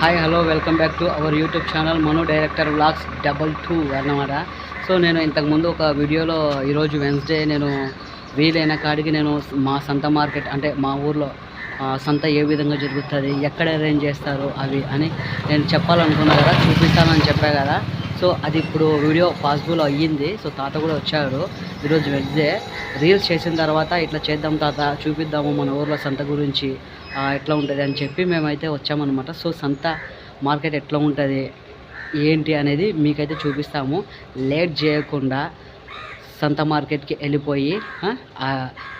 Hi hello welcome back to our YouTube channel Mano director vlogs double two అన్నమాట. So నేను ఇంతకుముందు ఒక వీడియోలో ఈరోజు వెన్స్డే నేను వీలైన కాడికి నేను మా సంత మార్కెట్ అంటే మా ఊర్లో సంత ఏ విధంగా జరుగుతుంది ఎక్కడ అరేంజ్ చేస్తారు అవి అని నేను చెప్పాలనుకున్నా కదా చూపిస్తానని చెప్పా కదా. సో అది ఇప్పుడు వీడియో పాసిబుల్ అయ్యింది. సో తాత కూడా వచ్చాడు ఈరోజు వెన్స్డే రీల్స్ చేసిన తర్వాత ఇట్లా చేద్దాం తాత చూపిద్దాము మన ఊర్లో సంత గురించి. ఎట్లా ఉంటుంది అని చెప్పి మేమైతే వచ్చామన్నమాట. సో సంత మార్కెట్ ఎట్లా ఉంటుంది ఏంటి అనేది మీకైతే చూపిస్తాము. లేట్ చేయకుండా సంత మార్కెట్కి వెళ్ళిపోయి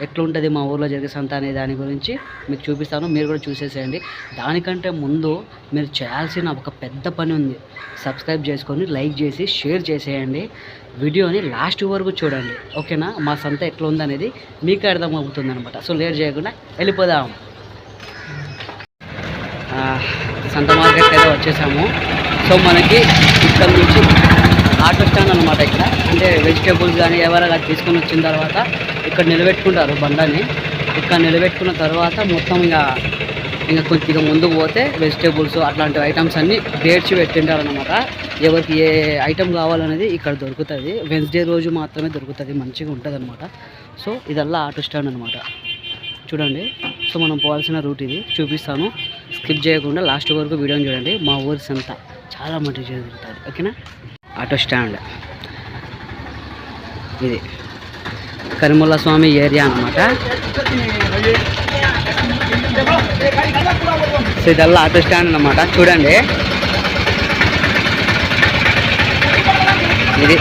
ఎట్లుంటుంది మా ఊర్లో జరిగే సంత అనే దాని గురించి మీకు చూపిస్తాను. మీరు కూడా చూసేసేయండి. దానికంటే ముందు మీరు చేయాల్సిన ఒక పెద్ద పని ఉంది. సబ్స్క్రైబ్ చేసుకొని లైక్ చేసి షేర్ చేసేయండి. వీడియోని లాస్ట్ వరకు చూడండి. ఓకేనా? మా సంత ఎట్లా ఉందనేది మీకు అర్థమవుతుంది అనమాట సో లేట్ చేయకుండా వెళ్ళిపోదాం. సంత మార్కెట్ అయితే వచ్చేసాము. సో మనకి ఇక్కడ నుంచి ఆటో స్టాండ్ అనమాట ఇక్కడ. అంటే వెజిటేబుల్స్ కానీ ఎవరైనా తీసుకొని వచ్చిన తర్వాత ఇక్కడ నిలబెట్టుకుంటారు బండని. ఇక్కడ నిలబెట్టుకున్న తర్వాత మొత్తం ఇక ఇంకా కొద్దిగా ముందుకు పోతే వెజిటేబుల్స్ అట్లాంటి ఐటమ్స్ అన్నీ పేర్చి పెట్టింటారనమాట ఎవరికి ఏ ఐటమ్ కావాలనేది ఇక్కడ దొరుకుతుంది. వెన్స్డే రోజు మాత్రమే దొరుకుతుంది మంచిగా ఉంటుంది అనమాట సో ఇదల్లా ఆటో స్టాండ్ అనమాట చూడండి. సో మనం పోవాల్సిన రూట్ ఇది. చూపిస్తాను. స్కిప్ చేయకుండా లాస్ట్ వరకు వీడియోని చూడండి. మా ఊరి సంత చాలా మటుకు జరుగుతుంది. ఓకేనా? Auto stand. ఇది కరిముల్ల స్వామి ఏరియా అనమాట సో ఇదల్లా ఆటో స్టాండ్ అనమాట చూడండి. ఇది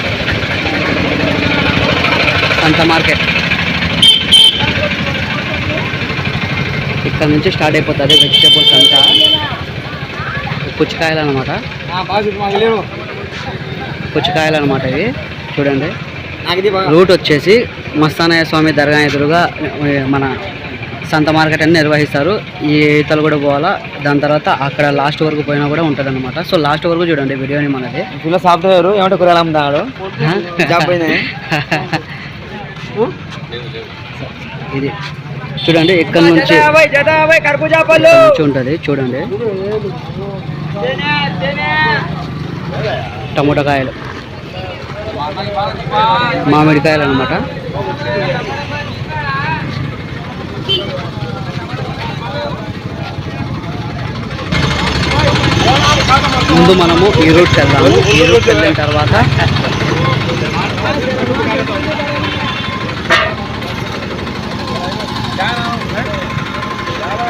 సంత మార్కెట్. ఇక్కడ నుంచి స్టార్ట్ అయిపోతుంది వెజిటేబుల్స్ అంతా. పుచ్చకాయలు అనమాట పుచ్చకాయలు అనమాట ఇవి. చూడండి. రూట్ వచ్చేసి మస్తానయ్య స్వామి దర్గా ఎదురుగా మన సంత మార్కెట్ అని నిర్వహిస్తారు. ఈ ఈతలు కూడా పోవాలా. దాని తర్వాత అక్కడ లాస్ట్ వరకు పోయినా కూడా ఉంటుంది అనమాట సో లాస్ట్ వరకు చూడండి వీడియోని మనది. పిల్ల సాఫ్ట్వేర్ ఏమంటే కూరలు అమ్ముతాడు ఇది. చూడండి ఇక్కడ నుంచి నుంచి ఉంటుంది చూడండి. టమోటా కాయలు. మామిడికాయలు అనమాట ముందు మనము ఈ రూట్కి వెళ్దాము. ఈ రూట్కి వెళ్ళిన తర్వాత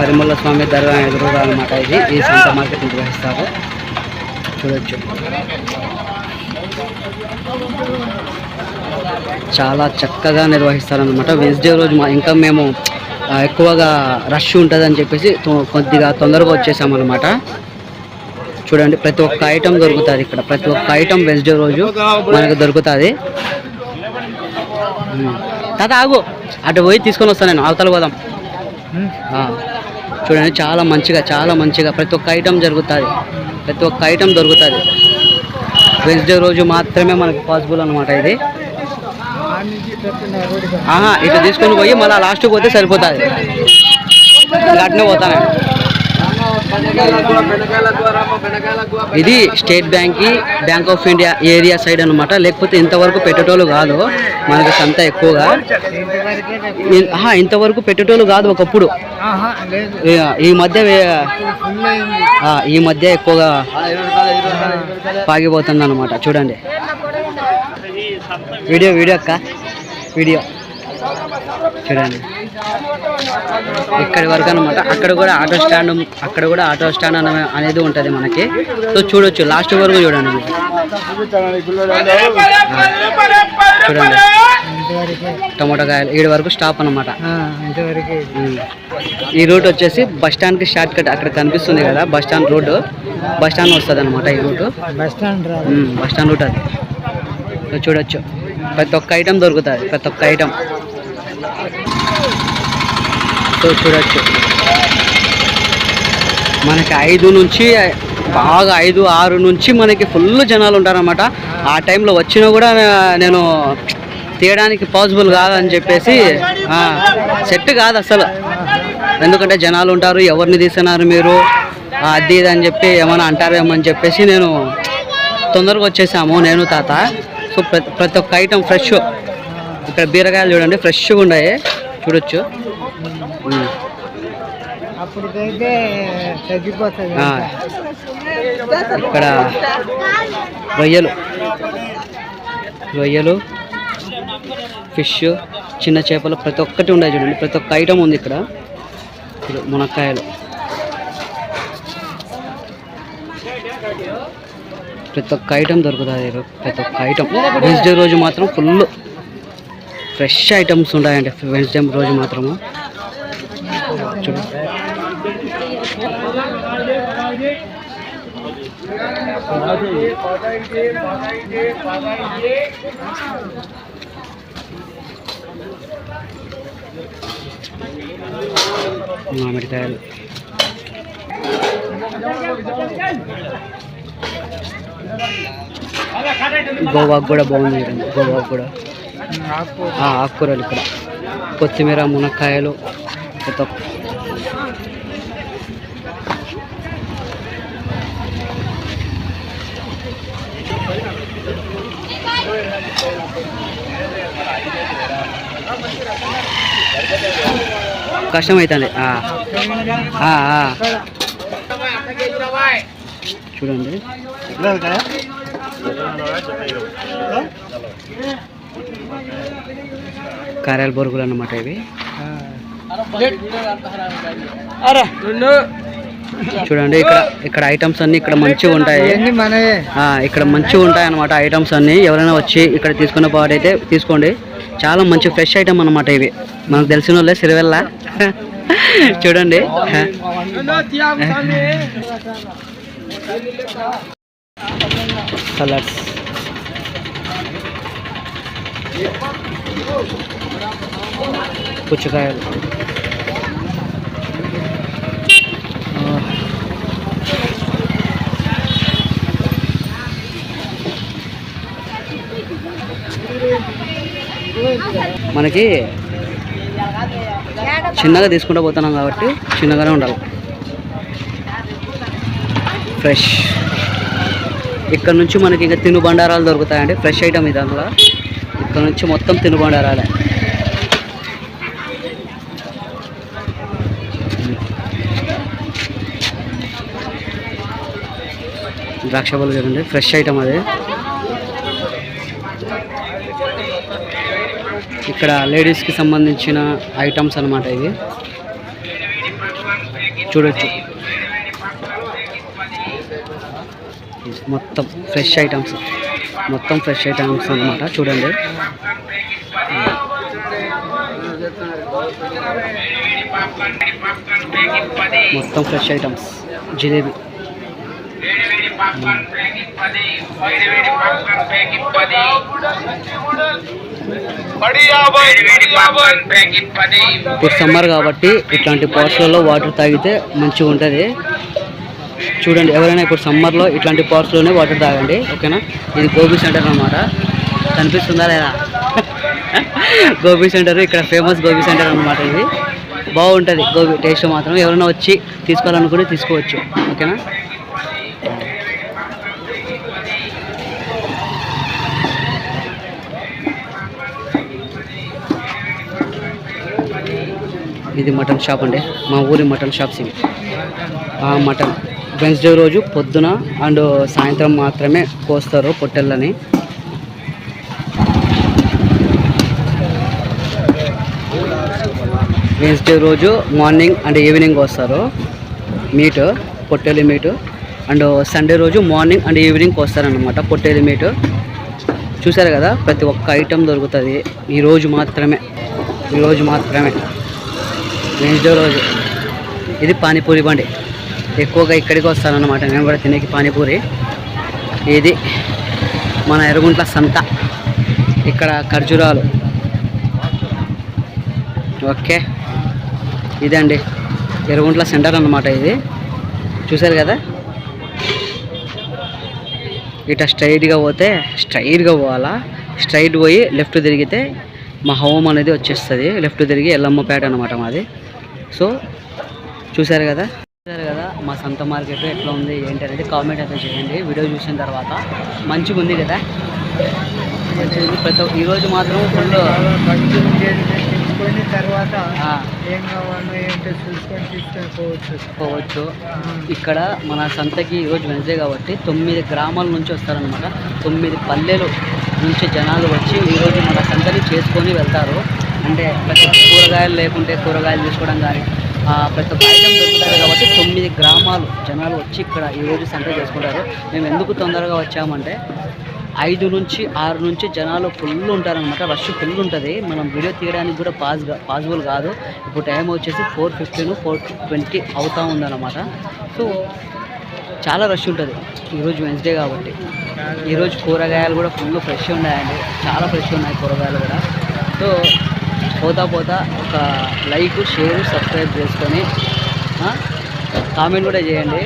పరిమళ స్వామి దర్గా ఎదురుగా అనమాట ఇది. ఈ సంత మార్కెట్ నిర్వహిస్తారు. చూడొచ్చు. చాలా చక్కగా నిర్వహిస్తారనమాట వెన్స్డే రోజు మా ఇంకా మేము ఎక్కువగా రష్ ఉంటుందని చెప్పేసి కొద్దిగా తొందరగా వచ్చేసామన్నమాట. చూడండి ప్రతి ఒక్క ఐటెం దొరుకుతుంది ఇక్కడ. ప్రతి ఒక్క ఐటెం వెన్స్డే రోజు మనకు దొరుకుతుంది. తాత ఆగు. అటు పోయి తీసుకొని వస్తాను నేను. అవతల పోదాం చూడండి చాలా మంచిగా చాలా మంచిగా ప్రతి ఒక్క ఐటమ్ జరుగుతుంది. ప్రతి ఒక్క ఐటెం దొరుకుతుంది. వెన్స్డే రోజు మాత్రమే మనకు పాసిబుల్ అనమాట ఇది. ఆహా ఇటు తీసుకొని పోయి మళ్ళీ లాస్ట్కి పోతే సరిపోతుంది. అట్నే పోతాను ఇది state bank bank of India area side అనమాట లేకపోతే ఇంతవరకు పెట్టేటోళ్ళు కాదు. మనకి సంత ఎక్కువగా. ఇంతవరకు పెట్టేటోళ్ళు కాదు ఒకప్పుడు. ఈ- మధ్య ఈ మధ్య ఎక్కువగా పాగిపోతుంది అనమాట చూడండి. వీడియో వీడియో అక్క. వీడియో. చూడండి. ఇక్కడి వరకు అనమాట అక్కడ కూడా ఆటో స్టాండ్ అక్కడ కూడా ఆటో స్టాండ్ అనే అనేది ఉంటుంది మనకి. సో చూడొచ్చు లాస్ట్ వరకు చూడండి. చూడండి. టమాటో కాయలు ఈడ వరకు స్టాప్ అనమాట ఈ రూట్ వచ్చేసి బస్ స్టాండ్కి షార్ట్ కట్ అక్కడ కనిపిస్తుంది కదా bus stand road. Bus stand వస్తుంది అనమాట ఈ route. Bus stand bus stand route అది. చూడొచ్చు. ప్రతి ఒక్క ఐటెం దొరుకుతుంది ప్రతి ఒక్క ఐటెం. సో చూడొచ్చు. మనకి ఐదు నుంచి బాగా ఐదు ఆరు నుంచి మనకి ఫుల్ జనాలు ఉంటారనమాట ఆ టైంలో వచ్చినా కూడా నేను తీయడానికి పాసిబుల్ కాదని చెప్పేసి సెట్ కాదు అసలు. ఎందుకంటే జనాలు ఉంటారు ఎవరిని తీసినారు మీరు అది ఇది అని చెప్పి ఏమైనా అంటారేమో అని చెప్పేసి నేను తొందరగా వచ్చేసాము నేను తాత. సో ప్రతి ప్రతి ఒక్క ఐటెం ఫ్రెష్ ఇక్కడ బీరకాయలు చూడండి ఫ్రెష్గా ఉన్నాయి చూడొచ్చు. అప్పటికైతే తగ్గిపోతుంది ఇక్కడ రొయ్యలు. రొయ్యలు ఫిష్ చిన్న చేపలు ప్రతి ఒక్కటి ఉన్నాయి చూడండి. ప్రతి ఒక్క ఐటమ్ ఉంది ఇక్కడ. మునక్కాయలు. ప్రతి ఒక్క ఐటమ్ దొరుకుతుంది ప్రతి ఒక్క ఐటమ్. వెన్స్డే రోజు మాత్రం ఫుల్. ఫ్రెష్ ఐటమ్స్ ఉంటాయండి వెన్స్డే రోజు మాత్రము. మామిడికాయలు గోవాకు కూడా బాగుంది గోవాకు కూడా. ఆ, ఆకుకూరలు ఇక్కడ. కొత్తిమీర మునక్కాయలు ప్రతి ఒక్క కష్టం అవుతుంది ఆ. ఆ, ఆ. చూడండి. కారాల బొరుగులు అన్నమాట ఇవి. చూడండి ఇక్కడ ఇక్కడ ఐటమ్స్ అన్ని ఇక్కడ మంచిగా ఉంటాయి. ఇక్కడ మంచిగా ఉంటాయి అన్నమాట ఐటమ్స్ అన్ని. ఎవరైనా వచ్చి ఇక్కడ తీసుకున్న పాడైతే తీసుకోండి. చాలా మంచి ఫ్రెష్ ఐటమ్ అన్నమాట ఇవి. మనకు తెలిసిన వాళ్ళే సిరివెల్ల. చూడండి. కలర్స్ పుచ్చకాయలు. మనకి చిన్నగా తీసుకుంటూ పోతున్నాం కాబట్టి చిన్నగానే ఉండాలి. ఫ్రెష్ ఇక్కడ నుంచి మనకి ఇంకా తిను బండారాలు దొరుకుతాయండి. ఫ్రెష్ ఐటమ్ ఇది అందులో. ఇక్కడ నుంచి మొత్తం తిను బండారాలే. ద్రాక్ష పళ్ళు చూడండి ఫ్రెష్ ఐటమ్ అది. ఇక్కడ లేడీస్కి సంబంధించిన ఐటమ్స్ అన్నమాట ఇది చూడొచ్చు. మొత్తం ఫ్రెష్ ఐటమ్స్. మొత్తం ఫ్రెష్ ఐటమ్స్ అన్నమాట. చూడండి. మొత్తం ఫ్రెష్ ఐటమ్స్. జిలేబీ. ఇప్పుడు సమ్మర్ కాబట్టి ఇట్లాంటి పాట్స్లలో వాటర్ తాగితే మంచిగా ఉంటుంది. చూడండి ఎవరైనా ఇప్పుడు సమ్మర్లో ఇట్లాంటి పాట్స్లోనే వాటర్ తాగండి ఓకేనా? ఇది గోబీ సెంటర్ అన్నమాట. కనిపిస్తుందా లేదా? గోబీ సెంటర్ ఇక్కడ ఫేమస్ గోబీ సెంటర్ అన్నమాట ఇది. బాగుంటుంది గోబీ టేస్ట్ మాత్రం. ఎవరైనా వచ్చి తీసుకోవాలనుకుంటే తీసుకోవచ్చు ఓకేనా? ఇది మటన్ షాప్ అండి. మా ఊరి మటన్ షాప్స్ ఇవి ఆ మటన్ వెన్స్డే రోజు పొద్దున అండ్ సాయంత్రం మాత్రమే కోస్తారు పొట్టెళ్ళని. వెన్స్డే రోజు మార్నింగ్ అండ్ ఈవినింగ్ వస్తారు మీట్ పొట్టెలి మీట్ అండ్ సండే రోజు మార్నింగ్ అండ్ ఈవినింగ్ వస్తారనమాట పొట్టేలి మీట్ చూసారు కదా? ప్రతి ఒక్క ఐటెం దొరుకుతుంది. ఈరోజు మాత్రమే. ఈరోజు మాత్రమే. వెన్స్డే రోజు ఇది పానీపూరి బండి. ఎక్కువగా ఇక్కడికి వస్తానన్నమాట. నేను కూడా తినేకి పానీపూరి. ఇది మన ఎరుగుంట్ల సంత. ఇక్కడ ఖర్జూరాలు. ఓకే. ఇదండి. ఎరుగుంట్ల సెంటర్ అన్నమాట ఇది. చూశారు కదా? ఇట స్ట్రైట్గా పోతే స్ట్రైట్గా పోవాలా? స్ట్రైట్ పోయి లెఫ్ట్ తిరిగితే మా హోమ్ అనేది వచ్చేస్తుంది. లెఫ్ట్ తిరిగి ఎల్లమ్మపేట అనమాట మాది. సో చూశారు కదా? చూశారు కదా మా సంత మార్కెట్ ఎట్లా ఉంది ఏంటి అనేది కామెంట్ అయితే చేయండి. వీడియో చూసిన తర్వాత మంచిగా ఉంది కదా? ప్రతి ఈరోజు మాత్రం ఫుల్ తీసుకొని తర్వాత ఏం కావాలో ఏంటో చూసుకొని తీసుకొని పోవచ్చు. పోవచ్చు ఇక్కడ మన సంతకి ఈరోజు వెన్సే కాబట్టి తొమ్మిది గ్రామాల నుంచి వస్తారనమాట తొమ్మిది పల్లెలు నుంచి జనాలు వచ్చి ఈరోజు మన సంతని చేసుకొని వెళ్తారు. అంటే ప్రతి ఒక్క కూరగాయలు లేకుంటే కూరగాయలు తీసుకోవడం కానీ ప్రతి ఒక్క ఐటమ్ దొరుకుతారు కాబట్టి తొమ్మిది గ్రామాలు జనాలు వచ్చి ఇక్కడ ఈరోజు సంత చేసుకుంటారు. మేము ఎందుకు తొందరగా వచ్చామంటే ఐదు నుంచి ఆరు నుంచి జనాలు ఫుల్ ఉంటారనమాట రష్ ఫుల్ ఉంటుంది. మనం వీడియో తీయడానికి కూడా పాజ్ పాసిబుల్ కాదు. ఇప్పుడు టైం వచ్చేసి ఫోర్ ఫిఫ్టీన్ ఫోర్ ట్వంటీ అవుతూ ఉందన్నమాట. సో చాలా రష్ ఉంటుంది. ఈరోజు వెన్స్డే కాబట్టి. ఈరోజు కూరగాయలు కూడా ఫుల్ ఫ్రెష్ ఉన్నాయండి. చాలా ఫ్రెష్ ఉన్నాయి కూరగాయలు కూడా. సో పోతా పోతా ఒక లైక్ షేర్ సబ్స్క్రైబ్ చేసుకొని కామెంట్ కూడా చేయండి.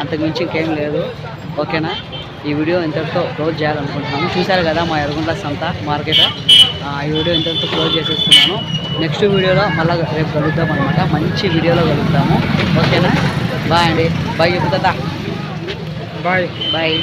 అంతకుమించి ఇంకేం లేదు. ఓకేనా? ఈ వీడియో ఇంతటితో క్లోజ్ చేయాలనుకుంటున్నాను. చూశారు కదా మా ఎరుగుంట్ల సంత మార్కెట్? ఈ వీడియో ఇంతటితో క్లోజ్ చేసేస్తున్నాను. నెక్స్ట్ వీడియోలో మళ్ళీ రేపు కలుద్దాం అనమాట మంచి వీడియోలో కలుద్దాము. ఓకేనా? బాయ్ అండి. బాయ్ చెప్తుందా బాయ్. బాయ్.